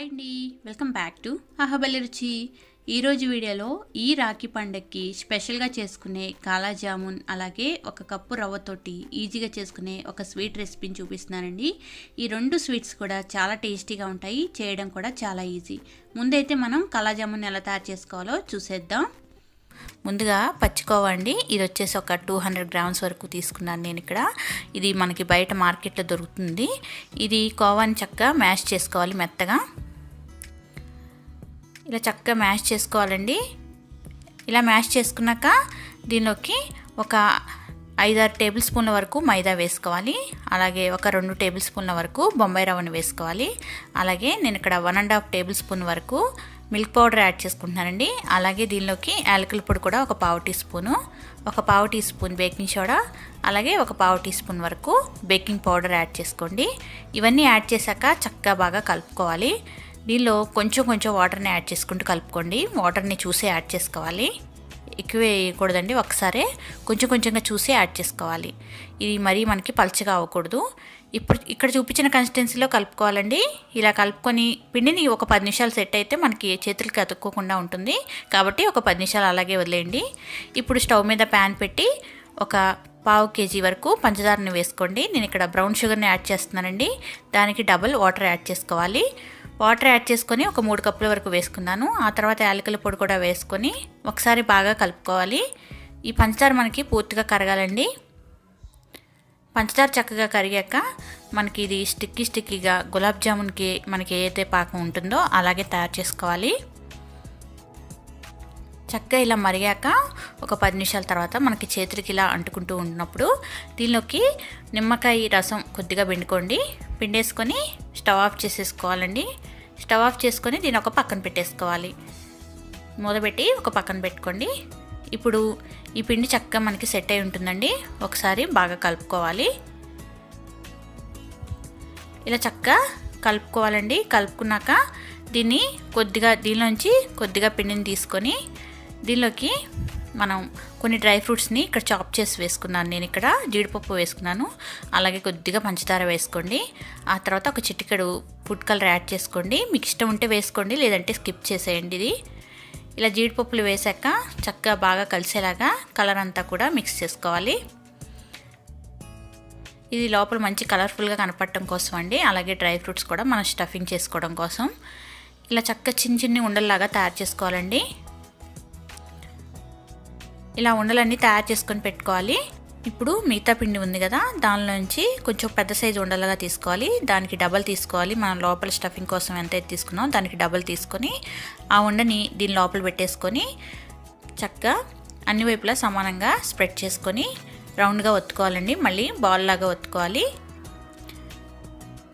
Hi అండి. Welcome back to అహబలి రుచి. ఈరోజు వీడియోలో ఈ రాఖీ పండగకి స్పెషల్గా చేసుకునే కాలా జామున్ అలాగే ఒక కప్పు రవ్వతోటి ఈజీగా చేసుకునే ఒక స్వీట్ రెసిపీని చూపిస్తున్నానండి. ఈ రెండు స్వీట్స్ కూడా చాలా టేస్టీగా ఉంటాయి చేయడం కూడా చాలా ఈజీ. ముందైతే మనం కాలా జామున్ ఎలా తయారు చేసుకోవాలో చూసేద్దాం. ముందుగా పచ్చికోవా అండి. ఇది వచ్చేసి ఒక టూ హండ్రెడ్ గ్రామ్స్ వరకు తీసుకున్నాను నేను ఇక్కడ. ఇది మనకి బయట మార్కెట్లో దొరుకుతుంది. ఇది కోవాని చక్కగా మ్యాష్ చేసుకోవాలి మెత్తగా. ఇలా చక్కగా మ్యాష్ చేసుకోవాలండి. ఇలా మ్యాష్ చేసుకున్నాక దీనిలోకి ఒక ఐదారు టేబుల్ స్పూన్ల వరకు మైదా వేసుకోవాలి. అలాగే ఒక రెండు టేబుల్ స్పూన్ల వరకు బొంబాయి రవ్వను వేసుకోవాలి. అలాగే నేను ఇక్కడ one and half tablespoon వరకు మిల్క్ పౌడర్ యాడ్ చేసుకుంటున్నానండి. అలాగే దీనిలోకి యాలకుల పొడి కూడా ఒక పావు టీ స్పూను ఒక పావు టీ స్పూన్ బేకింగ్ సోడా అలాగే ఒక పావు టీ స్పూన్ వరకు బేకింగ్ పౌడర్ యాడ్ చేసుకోండి. ఇవన్నీ యాడ్ చేశాక చక్కగా బాగా కలుపుకోవాలి. దీనిలో కొంచెం కొంచెం వాటర్ని యాడ్ చేసుకుంటూ కలుపుకోండి. వాటర్ని చూసి యాడ్ చేసుకోవాలి. ఎక్కువ వేయకూడదండి ఒకసారి కొంచెం కొంచెంగా చూసి యాడ్ చేసుకోవాలి. ఇది మరీ మనకి పల్చగా అవ్వకూడదు. ఇప్పుడు ఇక్కడ చూపించిన కన్సిస్టెన్సీలో కలుపుకోవాలండి. ఇలా కలుపుకొని పిండిని ఒక పది నిమిషాలు సెట్ అయితే మనకి చేతులకి అతుక్కోకుండా ఉంటుంది. కాబట్టి ఒక పది నిమిషాలు అలాగే వదిలేయండి. ఇప్పుడు స్టవ్ మీద ప్యాన్ పెట్టి ఒక పావు కేజీ వరకు పంచదారని వేసుకోండి. నేను ఇక్కడ బ్రౌన్ షుగర్ని యాడ్ చేస్తున్నానండి. దానికి డబుల్ వాటర్ యాడ్ చేసుకోవాలి. వాటర్ యాడ్ చేసుకొని ఒక మూడు కప్పుల వరకు వేసుకున్నాను. ఆ తర్వాత యాలకుల పొడి కూడా వేసుకొని ఒకసారి బాగా కలుపుకోవాలి. ఈ పంచదార మనకి పూర్తిగా కరగాలండి. పంచదార చక్కగా కరిగాక మనకి ఇది స్టిక్కీ స్టిక్కీగా గులాబ్ జామున్కి మనకి ఏదైతే పాకం ఉంటుందో అలాగే తయారు చేసుకోవాలి. చక్కగా ఇలా మరిగాక ఒక పది నిమిషాల తర్వాత మనకి చేతులకి ఇలా అంటుకుంటూ ఉన్నప్పుడు దీనిలోకి నిమ్మకాయ రసం కొద్దిగా పిండుకోండి. పిండేసుకొని స్టవ్ ఆఫ్ చేసేసుకోవాలండి. స్టవ్ ఆఫ్ చేసుకొని దీని ఒక పక్కన పెట్టేసుకోవాలి. మూదబెట్టి ఒక పక్కన పెట్టుకోండి. ఇప్పుడు ఈ పిండి చక్కగా మనకి సెట్ అయి ఉంటుందండి. ఒకసారి బాగా కలుపుకోవాలి. ఇలా చక్కగా కలుపుకోవాలండి. కలుపుకున్నాక దీన్ని కొద్దిగా దీనిలోంచి కొద్దిగా పిండిని తీసుకొని దీనిలోకి మనం కొన్ని డ్రై ఫ్రూట్స్ని ఇక్కడ చాప్ చేసి వేసుకున్నాను. నేను ఇక్కడ జీడిపప్పు వేసుకున్నాను. అలాగే కొద్దిగా పంచదార వేసుకోండి. ఆ తర్వాత ఒక చిటికెడు ఫుడ్ కలర్ యాడ్ చేసుకోండి. మీకు ఇష్టం ఉంటే వేసుకోండి లేదంటే స్కిప్ చేసేయండి ఇది. ఇలా జీడిపప్పులు వేసాక చక్కగా బాగా కలిసేలాగా కలర్ అంతా కూడా మిక్స్ చేసుకోవాలి. ఇది లోపల మంచి కలర్ఫుల్గా కనపడటం కోసం అండి. అలాగే డ్రై ఫ్రూట్స్ కూడా మనం స్టఫింగ్ చేసుకోవడం కోసం. ఇలా చక్కగా చిన్న చిన్న ఉండల్లాగా తయారు చేసుకోవాలండి. ఇలా ఉండలన్నీ తయారు చేసుకొని పెట్టుకోవాలి. ఇప్పుడు మిగతా పిండి ఉంది కదా దానిలోంచి కొంచెం పెద్ద సైజు ఉండలుగా తీసుకోవాలి. దానికి డబల్ తీసుకోవాలి. మనం లోపల స్టఫింగ్ కోసం ఎంత తీసుకున్నాం దానికి డబల్ తీసుకొని ఆ ఉండని దీని లోపల పెట్టేసుకొని చక్కగా అన్ని వైపులా సమానంగా స్ప్రెడ్ చేసుకొని రౌండ్గా ఒత్తుకోవాలండి. మళ్ళీ బాల్ లాగా ఒత్తుకోవాలి.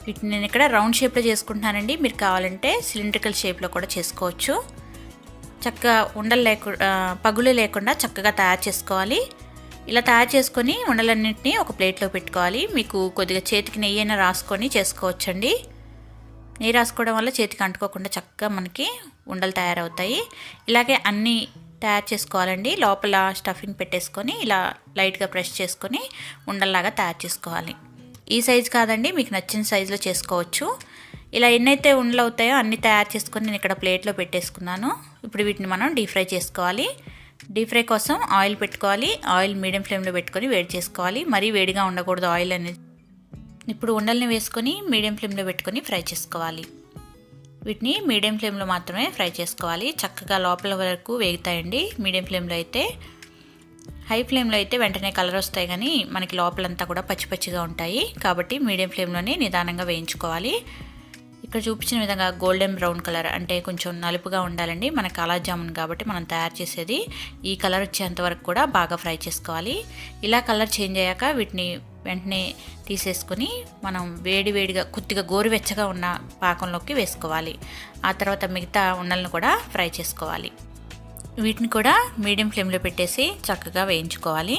వీటిని నేను ఇక్కడ రౌండ్ షేప్లో చేసుకుంటున్నానండి. మీరు కావాలంటే సిలిండ్రికల్ షేప్లో కూడా చేసుకోవచ్చు. చక్కగా ఉండలు లేకుండా పగులు లేకుండా చక్కగా తయారు చేసుకోవాలి. ఇలా తయారు చేసుకొని ఉండలన్నింటినీ ఒక ప్లేట్లో పెట్టుకోవాలి. మీకు కొద్దిగా చేతికి నెయ్యి అయినా రాసుకొని చేసుకోవచ్చండి. నెయ్యి రాసుకోవడం వల్ల చేతికి అంటుకోకుండా చక్కగా మనకి ఉండలు తయారవుతాయి. ఇలాగే అన్నీ తయారు చేసుకోవాలండి. లోపల స్టఫింగ్ పెట్టేసుకొని ఇలా లైట్గా ప్రెస్ చేసుకొని ఉండల్లాగా తయారు చేసుకోవాలి. ఈ సైజు కాదండి మీకు నచ్చిన సైజులో చేసుకోవచ్చు. ఇలా ఎన్నైతే ఉండలు అవుతాయో అన్నీ తయారు చేసుకొని నేను ఇక్కడ ప్లేట్లో పెట్టేసుకున్నాను. ఇప్పుడు వీటిని మనం డీప్ ఫ్రై చేసుకోవాలి. డీప్ ఫ్రై కోసం ఆయిల్ పెట్టుకోవాలి. ఆయిల్ మీడియం ఫ్లేమ్లో పెట్టుకొని వేడి చేసుకోవాలి. మరీ వేడిగా ఉండకూడదు ఆయిల్ అనేది. ఇప్పుడు ఉండల్ని వేసుకొని మీడియం ఫ్లేమ్లో పెట్టుకొని ఫ్రై చేసుకోవాలి. వీటిని మీడియం ఫ్లేమ్లో మాత్రమే ఫ్రై చేసుకోవాలి. చక్కగా లోపల వరకు వేగుతాయండి. మీడియం ఫ్లేమ్లో అయితే. హై ఫ్లేమ్లో అయితే వెంటనే కలర్ వస్తాయి కానీ మనకి లోపలంతా కూడా పచ్చి పచ్చిగా ఉంటాయి. కాబట్టి మీడియం ఫ్లేమ్లోనే నిదానంగా వేయించుకోవాలి. ఇక్కడ చూపించిన విధంగా గోల్డెన్ బ్రౌన్ కలర్ అంటే కొంచెం నలుపుగా ఉండాలండి. మన కాలా జామున్ కాబట్టి మనం తయారు చేసేది ఈ కలర్ వచ్చేంత వరకు కూడా బాగా ఫ్రై చేసుకోవాలి. ఇలా కలర్ చేంజ్ అయ్యాక వీటిని వెంటనే తీసేసుకొని మనం వేడి వేడిగా కొద్దిగా గోరువెచ్చగా ఉన్న పాకంలోకి వేసుకోవాలి. ఆ తర్వాత మిగతా ఉండలను కూడా ఫ్రై చేసుకోవాలి. వీటిని కూడా మీడియం ఫ్లేమ్లో పెట్టేసి చక్కగా వేయించుకోవాలి.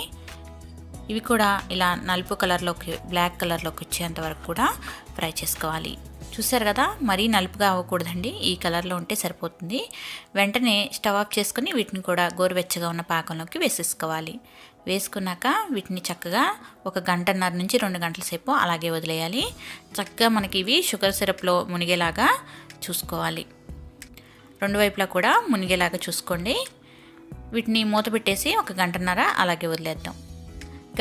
ఇవి కూడా ఇలా నలుపు కలర్లోకి బ్లాక్ కలర్లోకి వచ్చేంత వరకు కూడా ఫ్రై చేసుకోవాలి. చూసారు కదా మరీ నలుపుగా అవ్వకూడదండి. ఈ కలర్లో ఉంటే సరిపోతుంది. వెంటనే స్టవ్ ఆఫ్ చేసుకుని వీటిని కూడా గోరువెచ్చగా ఉన్న పాకంలోకి వేసేసుకోవాలి. వేసుకున్నాక వీటిని చక్కగా ఒక గంటన్నర నుంచి రెండు గంటల సేపు అలాగే వదిలేయాలి. చక్కగా మనకి ఇవి షుగర్ సిరప్లో మునిగేలాగా చూసుకోవాలి. రెండు వైపులా కూడా మునిగేలాగా చూసుకోండి. వీటిని మూత పెట్టేసి ఒక గంటన్నర అలాగే వదిలేద్దాం.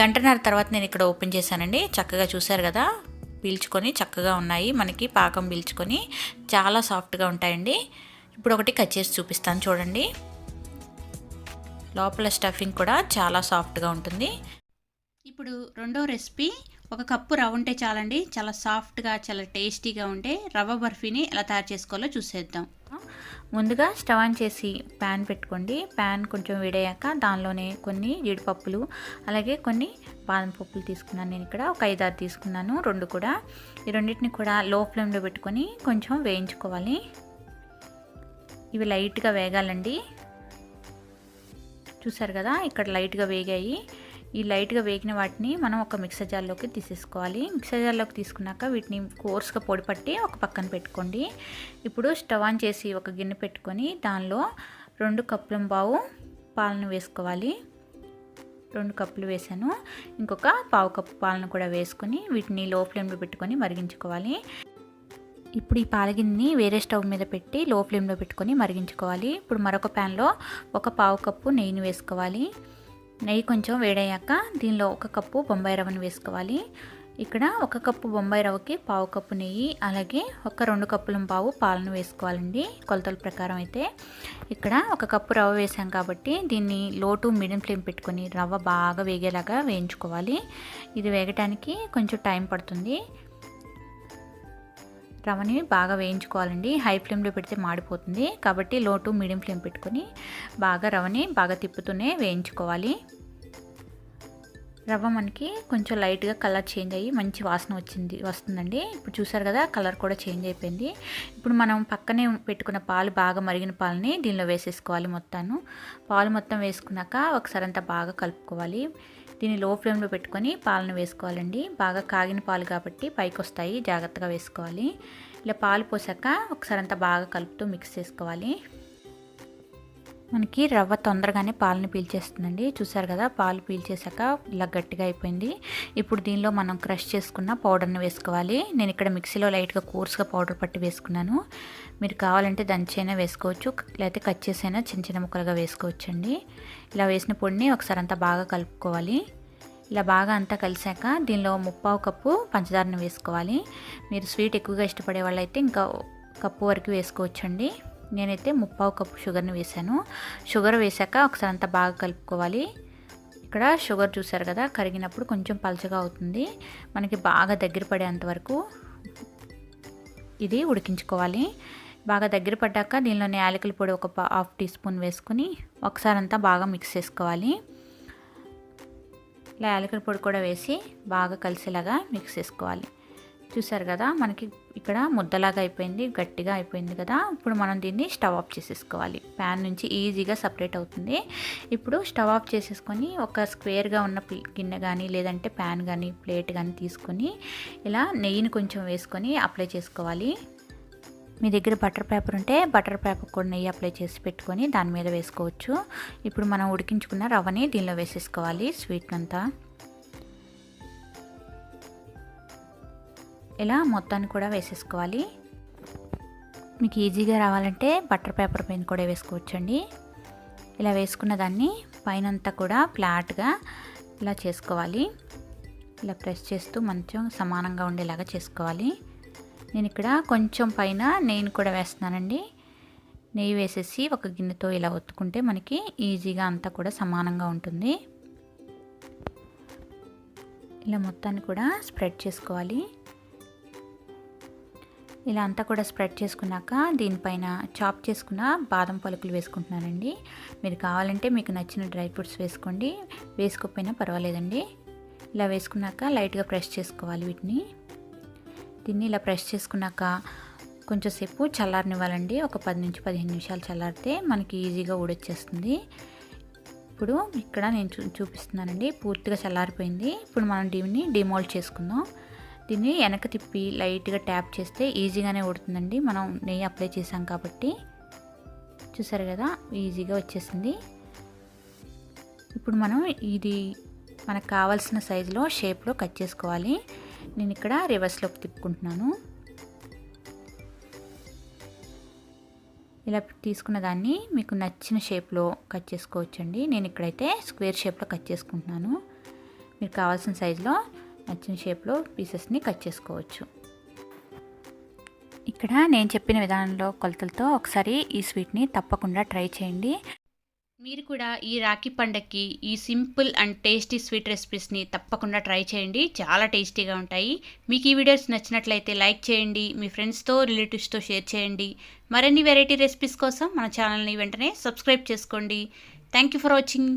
గంటన్నర తర్వాత నేను ఇక్కడ ఓపెన్ చేశానండి. చక్కగా చూశారు కదా పీల్చుకొని చక్కగా ఉన్నాయి. మనకి పాకం పీల్చుకొని చాలా సాఫ్ట్గా ఉంటాయండి. ఇప్పుడు ఒకటి కట్ చేసి చూపిస్తాను చూడండి. లోపల స్టఫింగ్ కూడా చాలా సాఫ్ట్గా ఉంటుంది. ఇప్పుడు రెండో రెసిపీ ఒక కప్పు రవ్వ ఉంటే చాలండి. చాలా సాఫ్ట్గా చాలా టేస్టీగా ఉండే రవ్వ బర్ఫీని ఎలా తయారు చేసుకోవాలో చూసేద్దాం. ముందుగా స్టవ్ ఆన్ చేసి ప్యాన్ పెట్టుకోండి. ప్యాన్ కొంచెం వేడయ్యాక దానిలోనే కొన్ని జీడిపప్పులు అలాగే కొన్ని బాదం పప్పులు తీసుకున్నాను నేను ఇక్కడ. ఒక ఐదారు తీసుకున్నాను. రెండు కూడా. ఈ రెండింటిని కూడా లో ఫ్లేమ్లో పెట్టుకొని కొంచెం వేయించుకోవాలి. ఇవి లైట్గా వేగాలండి. చూసారు కదా ఇక్కడ లైట్గా వేగాయి. ఈ లైట్గా వేగిన వాటిని మనం ఒక మిక్సర్ జార్లోకి తీసేసుకోవాలి. మిక్సర్ జార్లోకి తీసుకున్నాక వీటిని కోర్స్గా పొడి పట్టి ఒక పక్కన పెట్టుకోండి. ఇప్పుడు స్టవ్ ఆన్ చేసి ఒక గిన్నె పెట్టుకొని దానిలో రెండు కప్పుల బావు పాలను వేసుకోవాలి. రెండు కప్పులు వేసాను. ఇంకొక పావు కప్పు పాలను కూడా వేసుకొని వీటిని లో ఫ్లేమ్లో పెట్టుకొని మరిగించుకోవాలి. ఇప్పుడు ఈ పాలగిన్ని వేరే స్టవ్ మీద పెట్టి లో ఫ్లేమ్లో పెట్టుకొని మరిగించుకోవాలి. ఇప్పుడు మరొక ప్యాన్లో ఒక పావు కప్పు నెయ్యిని వేసుకోవాలి. నెయ్యి కొంచెం వేడయ్యాక దీనిలో ఒక కప్పు బొంబాయి రవ్వను వేసుకోవాలి. ఇక్కడ ఒక కప్పు బొంబాయి రవ్వకి పావు కప్పు నెయ్యి అలాగే ఒక రెండు కప్పుల పావు పాలను వేసుకోవాలండి కొలతల ప్రకారం అయితే. ఇక్కడ ఒక కప్పు రవ్వ వేసాం కాబట్టి దీన్ని లో టు మీడియం ఫ్లేమ్ పెట్టుకొని రవ్వ బాగా వేగేలాగా వేయించుకోవాలి. ఇది వేగటానికి కొంచెం టైం పడుతుంది. రవ్వని బాగా వేయించుకోవాలండి. హై ఫ్లేమ్లో పెడితే మాడిపోతుంది. కాబట్టి లో టు మీడియం ఫ్లేమ్ పెట్టుకొని బాగా రవ్వని బాగా తిప్పుతూనే వేయించుకోవాలి. రవ్వ మనకి కొంచెం లైట్గా కలర్ చేంజ్ అయ్యి మంచి వాసన వచ్చింది వస్తుందండి. ఇప్పుడు చూసారు కదా కలర్ కూడా చేంజ్ అయిపోయింది. ఇప్పుడు మనం పక్కనే పెట్టుకున్న పాలు బాగా మరిగిన పాలని దీనిలో వేసేసుకోవాలి మొత్తాను. పాలు మొత్తం వేసుకున్నాక ఒకసారి అంతా బాగా కలుపుకోవాలి. దీన్ని లో ఫ్లేమ్లో పెట్టుకొని పాలను వేసుకోవాలండి. బాగా కాగిన పాలు కాబట్టి పైకి వస్తాయి జాగ్రత్తగా వేసుకోవాలి. ఇలా పాలు పోసాక ఒకసారి అంతా బాగా కలుపుతూ మిక్స్ చేసుకోవాలి. మనకి రవ్వ తొందరగానే పాలను పీల్చేస్తుందండి. చూసారు కదా పాలు పీల్చేసాక ఇలా గట్టిగా అయిపోయింది. ఇప్పుడు దీనిలో మనం క్రష్ చేసుకున్న పౌడర్ని వేసుకోవాలి. నేను ఇక్కడ మిక్సీలో లైట్గా కోర్స్గా పౌడర్ పట్టి వేసుకున్నాను. మీరు కావాలంటే దంచైనా వేసుకోవచ్చు లేకపోతే కట్ చేసైనా చిన్న చిన్న ముక్కలుగా వేసుకోవచ్చండి. ఇలా వేసిన పొడిని ఒకసారి అంతా బాగా కలుపుకోవాలి. ఇలా బాగా అంతా కలిసాక దీనిలో ముప్పావు కప్పు పంచదారను వేసుకోవాలి. మీరు స్వీట్ ఎక్కువగా ఇష్టపడే వాళ్ళైతే ఇంకా కప్పు వరకు వేసుకోవచ్చండి. నేనైతే ముప్పావు కప్పు షుగర్ని వేసాను షుగర్ వేసాక ఒకసారి అంతా బాగా కలుపుకోవాలి. ఇక్కడ షుగర్ చూసారు కదా కరిగినప్పుడు కొంచెం పలచగా అవుతుంది. మనకి బాగా దగ్గర పడేంత వరకు ఇది ఉడికించుకోవాలి. బాగా దగ్గర పడ్డాక దీనిలోనే యాలకుల పొడి ఒక హాఫ్ టీ స్పూన్ వేసుకుని ఒకసారి అంతా బాగా మిక్స్ చేసుకోవాలి. ఇలా యాలకుల పొడి కూడా వేసి బాగా కలిసేలాగా మిక్స్ చేసుకోవాలి. చూసారు కదా మనకి ఇక్కడ ముద్దలాగా అయిపోయింది గట్టిగా అయిపోయింది కదా. ఇప్పుడు మనం దీన్ని స్టవ్ ఆఫ్ చేసేసుకోవాలి. ప్యాన్ నుంచి ఈజీగా సపరేట్ అవుతుంది. ఇప్పుడు స్టవ్ ఆఫ్ చేసేసుకొని ఒక స్క్వేర్గా ఉన్న గిన్నె కానీ లేదంటే ప్యాన్ కానీ ప్లేట్ కానీ తీసుకొని ఇలా నెయ్యిని కొంచెం వేసుకొని అప్లై చేసుకోవాలి. మీ దగ్గర బటర్ పేపర్ ఉంటే బటర్ పేపర్ కూడా నెయ్యి అప్లై చేసి పెట్టుకొని దాని మీద వేసుకోవచ్చు. ఇప్పుడు మనం ఉడికించుకున్న రవ్వని దీనిలో వేసేసుకోవాలి స్వీట్ అంతా ఇలా మొత్తాన్ని కూడా వేసేసుకోవాలి. మీకు ఈజీగా రావాలంటే బటర్ పేపర్ పైన కూడా వేసుకోవచ్చండి. ఇలా వేసుకున్న దాన్ని పైనంతా కూడా ఫ్లాట్గా ఇలా చేసుకోవాలి. ఇలా ప్రెస్ చేస్తూ మంచం సమానంగా ఉండేలాగా చేసుకోవాలి. నేను ఇక్కడ కొంచెం పైన నెయ్యిని కూడా వేస్తున్నానండి. నెయ్యి వేసేసి ఒక గిన్నెతో ఇలా ఒత్తుకుంటే మనకి ఈజీగా అంతా కూడా సమానంగా ఉంటుంది. ఇలా మొత్తాన్ని కూడా స్ప్రెడ్ చేసుకోవాలి. ఇలా అంతా కూడా స్ప్రెడ్ చేసుకున్నాక దీనిపైన చాప్ చేసుకున్న బాదం పలుకులు వేసుకుంటున్నానండి. మీరు కావాలంటే మీకు నచ్చిన డ్రై ఫ్రూట్స్ వేసుకోండి. వేసుకోకపోయినా పర్వాలేదండి. ఇలా వేసుకున్నాక లైట్గా ప్రెస్ చేసుకోవాలి వీటిని. దీన్ని ఇలా ప్రెస్ చేసుకున్నాక కొంచెంసేపు చల్లారనివ్వాలండి. ఒక పది నుంచి పదిహేను నిమిషాలు చల్లారితే మనకి ఈజీగా ఊడొచ్చేస్తుంది. ఇప్పుడు ఇక్కడ నేను చూ చూపిస్తున్నానండి. పూర్తిగా చల్లారిపోయింది. ఇప్పుడు మనం దీన్ని డిమోల్డ్ చేసుకుందాం. దీన్ని వెనక తిప్పి లైట్గా ట్యాప్ చేస్తే ఈజీగానే ఉడుతుందండి. మనం నెయ్యి అప్లై చేసాం కాబట్టి. చూసారు కదా ఈజీగా వచ్చేసింది. ఇప్పుడు మనం ఇది మనకు కావాల్సిన సైజులో షేప్లో కట్ చేసుకోవాలి. నేను ఇక్కడ రివర్స్లోకి తిప్పుకుంటున్నాను. ఇలా తీసుకున్న దాన్ని మీకు నచ్చిన షేప్లో కట్ చేసుకోవచ్చండి. నేను ఇక్కడైతే స్క్వేర్ షేప్లో కట్ చేసుకుంటున్నాను. మీకు కావాల్సిన సైజులో నచ్చిన షేప్లో పీసెస్ని కట్ చేసుకోవచ్చు. ఇక్కడ నేను చెప్పిన విధానంలో కొలతలతో ఒకసారి ఈ స్వీట్ని తప్పకుండా ట్రై చేయండి. మీరు కూడా ఈ రాఖీ పండక్కి ఈ సింపుల్ అండ్ టేస్టీ స్వీట్ రెసిపీస్ని తప్పకుండా ట్రై చేయండి. చాలా టేస్టీగా ఉంటాయి. మీకు ఈ వీడియోస్ నచ్చినట్లయితే లైక్ చేయండి. మీ ఫ్రెండ్స్తో రిలేటివ్స్తో షేర్ చేయండి. మరిన్ని వెరైటీ రెసిపీస్ కోసం మన ఛానల్ని వెంటనే సబ్స్క్రైబ్ చేసుకోండి. Thank you for watching.